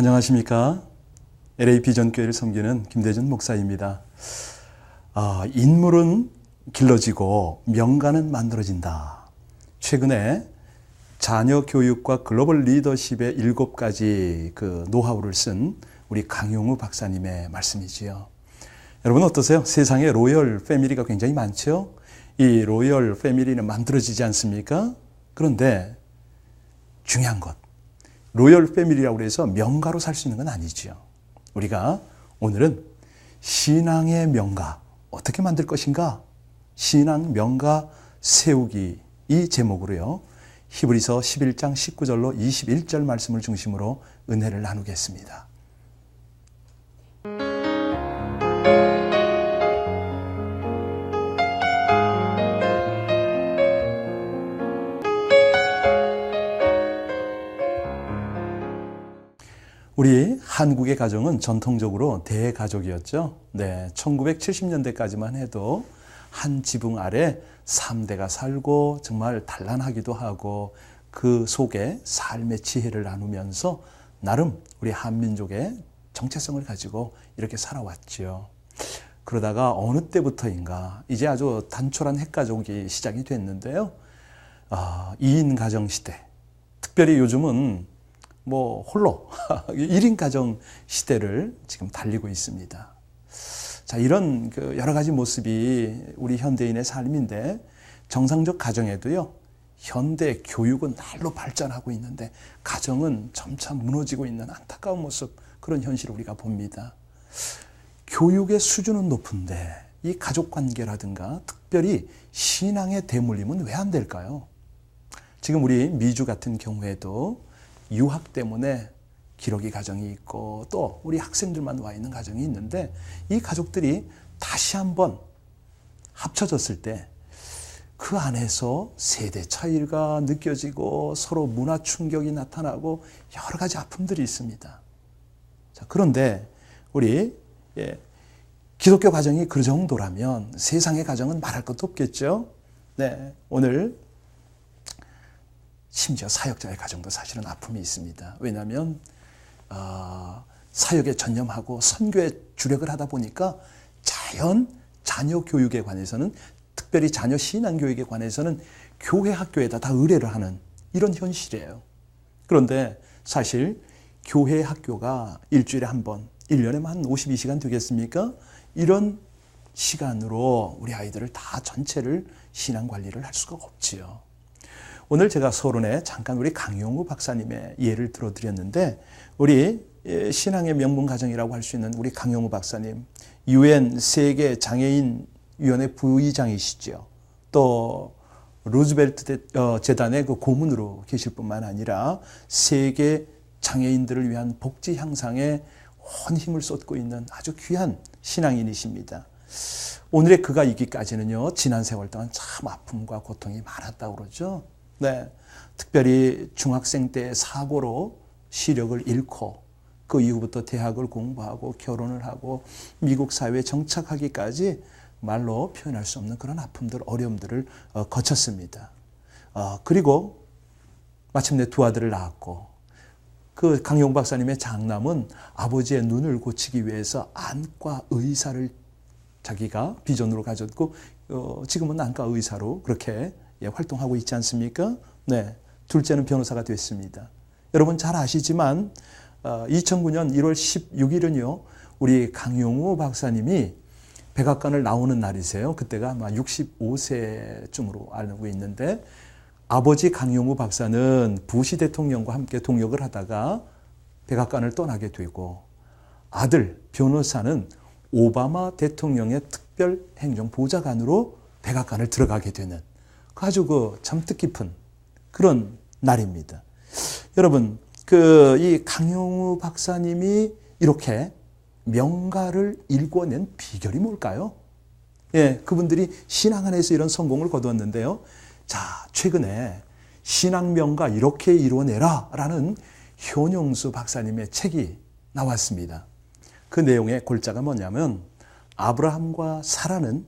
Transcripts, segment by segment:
안녕하십니까. LA 비전교회를 섬기는 김대준 목사입니다. 아, 인물은 길러지고 명가는 만들어진다. 최근에 자녀 교육과 글로벌 리더십의 일곱 가지 그 노하우를 쓴 우리 강용우 박사님의 말씀이지요. 여러분 어떠세요? 세상에 로열 패밀리가 굉장히 많죠? 이 로열 패밀리는 만들어지지 않습니까? 그런데 중요한 것. 로열 패밀리라고 해서 명가로 살 수 있는 건 아니지요. 우리가 오늘은 신앙의 명가 어떻게 만들 것인가? 신앙 명가 세우기 이 제목으로요. 히브리서 11장 19절로 21절 말씀을 중심으로 은혜를 나누겠습니다. 우리 한국의 가정은 전통적으로 대가족이었죠. 네, 1970년대까지만 해도 한 지붕 아래 3대가 살고 정말 단란하기도 하고 그 속에 삶의 지혜를 나누면서 나름 우리 한민족의 정체성을 가지고 이렇게 살아왔지요. 그러다가 어느 때부터인가 이제 아주 단촐한 핵가족이 시작이 됐는데요. 어, 2인 가정 시대. 특별히 요즘은 뭐 홀로 1인 가정 시대를 지금 달리고 있습니다. 자, 이런 그 여러 가지 모습이 우리 현대인의 삶인데 정상적 가정에도요. 현대 교육은 날로 발전하고 있는데 가정은 점차 무너지고 있는 안타까운 모습 그런 현실을 우리가 봅니다. 교육의 수준은 높은데 이 가족 관계라든가 특별히 신앙의 대물림은 왜 안 될까요? 지금 우리 미주 같은 경우에도 유학 때문에 기러기 가정이 있고 또 우리 학생들만 와 있는 가정이 있는데 이 가족들이 다시 한번 합쳐졌을 때 그 안에서 세대 차이가 느껴지고 서로 문화 충격이 나타나고 여러 가지 아픔들이 있습니다. 자, 그런데 우리 예, 기독교 가정이 그 정도라면 세상의 가정은 말할 것도 없겠죠. 네, 오늘 심지어 사역자의 가정도 사실은 아픔이 있습니다. 왜냐하면 어, 사역에 전념하고 선교에 주력을 하다 보니까 자연 자녀 교육에 관해서는 특별히 자녀 신앙 교육에 관해서는 교회 학교에다 다 의뢰를 하는 이런 현실이에요. 그런데 사실 교회 학교가 일주일에 한 번, 1년에 한 52시간 되겠습니까? 이런 시간으로 우리 아이들을 다 전체를 신앙 관리를 할 수가 없지요. 오늘 제가 서론에 잠깐 우리 강용우 박사님의 예를 들어드렸는데 우리 신앙의 명문 가정이라고 할 수 있는 우리 강용우 박사님 유엔 세계 장애인 위원회 부의장이시죠. 또 루즈벨트 어, 재단의 그 고문으로 계실 뿐만 아니라 세계 장애인들을 위한 복지 향상에 온 힘을 쏟고 있는 아주 귀한 신앙인이십니다. 오늘의 그가 있기까지는요, 지난 세월 동안 참 아픔과 고통이 많았다고 그러죠. 네. 특별히 중학생 때 사고로 시력을 잃고 그 이후부터 대학을 공부하고 결혼을 하고 미국 사회에 정착하기까지 말로 표현할 수 없는 그런 아픔들, 어려움들을 어, 거쳤습니다. 어, 그리고 마침내 두 아들을 낳았고 그 강용 박사님의 장남은 아버지의 눈을 고치기 위해서 안과 의사를 자기가 비전으로 가졌고 어, 지금은 안과 의사로 그렇게 예, 활동하고 있지 않습니까? 네. 둘째는 변호사가 됐습니다. 여러분 잘 아시지만 2009년 1월 16일은요. 우리 강용우 박사님이 백악관을 나오는 날이세요. 그때가 아마 65세쯤으로 알고 있는데 아버지 강용우 박사는 부시 대통령과 함께 동역을 하다가 백악관을 떠나게 되고 아들 변호사는 오바마 대통령의 특별 행정 보좌관으로 백악관을 들어가게 되는 아주 그참 뜻깊은 그런 날입니다. 여러분, 그 이 강용우 박사님이 이렇게 명가를 일궈낸 비결이 뭘까요? 예, 그분들이 신앙 안에서 이런 성공을 거두었는데요. 자, 최근에 신앙 명가 이렇게 이루어내라 라는 효용수 박사님의 책이 나왔습니다. 그 내용의 골자가 뭐냐면 아브라함과 사라는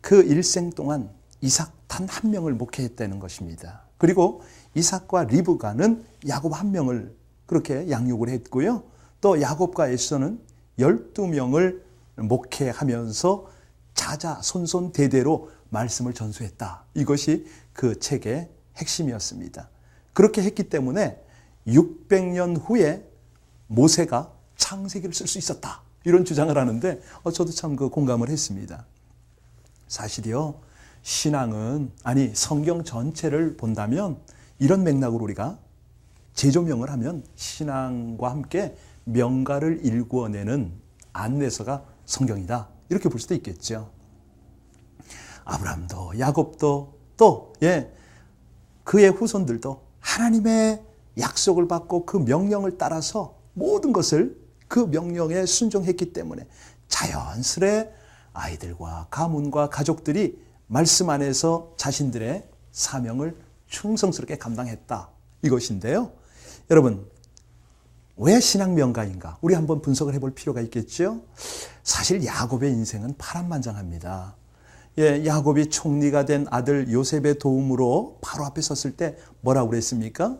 그 일생 동안 이삭 단 한 명을 목회했다는 것입니다. 그리고 이삭과 리브가는 야곱 한 명을 그렇게 양육을 했고요. 또 야곱과 에서는 12명을 목회하면서 자자 손손 대대로 말씀을 전수했다. 이것이 그 책의 핵심이었습니다. 그렇게 했기 때문에 600년 후에 모세가 창세기를 쓸 수 있었다. 이런 주장을 하는데 어, 저도 참 그 공감을 했습니다. 사실이요. 신앙은 아니 성경 전체를 본다면 이런 맥락으로 우리가 재조명을 하면 신앙과 함께 명가를 일구어내는 안내서가 성경이다. 이렇게 볼 수도 있겠죠. 아브라함도 야곱도 또 예, 그의 후손들도 하나님의 약속을 받고 그 명령을 따라서 모든 것을 그 명령에 순종했기 때문에 자연스레 아이들과 가문과 가족들이 말씀 안에서 자신들의 사명을 충성스럽게 감당했다. 이것인데요. 여러분, 왜 신앙 명가인가? 우리 한번 분석을 해볼 필요가 있겠죠? 사실 야곱의 인생은 파란만장합니다. 예, 야곱이 총리가 된 아들 요셉의 도움으로 바로 앞에 섰을 때 뭐라고 그랬습니까?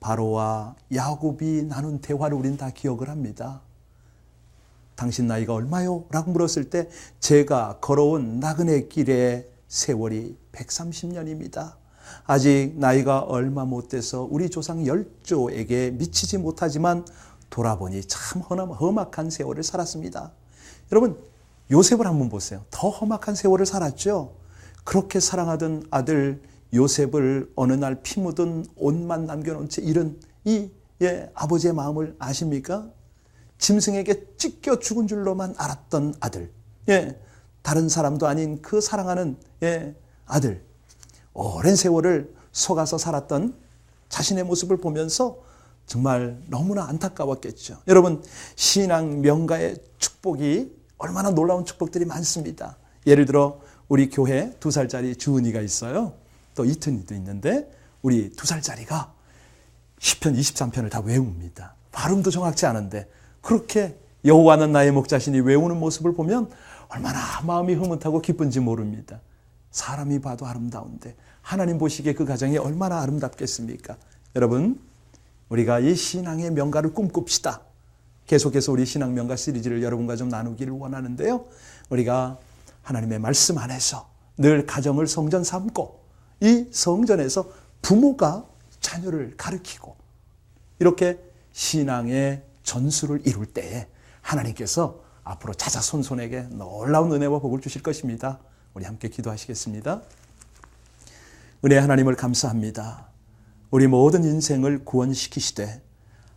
바로와 야곱이 나눈 대화를 우린 다 기억을 합니다. 당신 나이가 얼마요? 라고 물었을 때 제가 걸어온 나그네 길의 세월이 130년입니다. 아직 나이가 얼마 못 돼서 우리 조상 열조에게 미치지 못하지만 돌아보니 참 험악한 세월을 살았습니다. 여러분, 요셉을 한번 보세요. 더 험악한 세월을 살았죠. 그렇게 사랑하던 아들 요셉을 어느 날 피 묻은 옷만 남겨놓은 채 잃은 이 예, 아버지의 마음을 아십니까? 짐승에게 찢겨 죽은 줄로만 알았던 아들. 예, 다른 사람도 아닌 그 사랑하는 예, 아들. 오랜 세월을 속아서 살았던 자신의 모습을 보면서 정말 너무나 안타까웠겠죠. 여러분, 신앙 명가의 축복이 얼마나 놀라운 축복들이 많습니다. 예를 들어, 우리 교회 두 살짜리 주은이가 있어요. 또 이튼이도 있는데, 우리 두 살짜리가 10편, 23편을 다 외웁니다. 발음도 정확치 않은데, 그렇게 여호와는 나의 목자신이 외우는 모습을 보면 얼마나 마음이 흐뭇하고 기쁜지 모릅니다. 사람이 봐도 아름다운데 하나님 보시기에 그 가정이 얼마나 아름답겠습니까? 여러분, 우리가 이 신앙의 명가를 꿈꿉시다. 계속해서 우리 신앙 명가 시리즈를 여러분과 좀 나누기를 원하는데요. 우리가 하나님의 말씀 안에서 늘 가정을 성전 삼고 이 성전에서 부모가 자녀를 가르치고 이렇게 신앙의 전술을 이룰 때에 하나님께서 앞으로 자자손손에게 놀라운 은혜와 복을 주실 것입니다. 우리 함께 기도하시겠습니다. 은혜 하나님을 감사합니다. 우리 모든 인생을 구원시키시되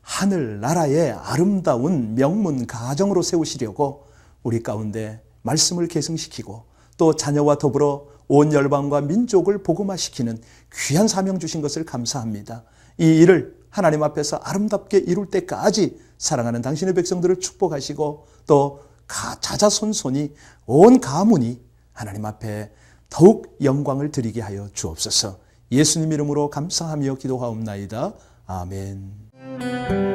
하늘 나라의 아름다운 명문 가정으로 세우시려고 우리 가운데 말씀을 계승시키고 또 자녀와 더불어 온 열방과 민족을 복음화시키는 귀한 사명 주신 것을 감사합니다. 이 일을 하나님 앞에서 아름답게 이룰 때까지 사랑하는 당신의 백성들을 축복하시고 또 자자손손이 온 가문이 하나님 앞에 더욱 영광을 드리게 하여 주옵소서. 예수님 이름으로 감사하며 기도하옵나이다. 아멘.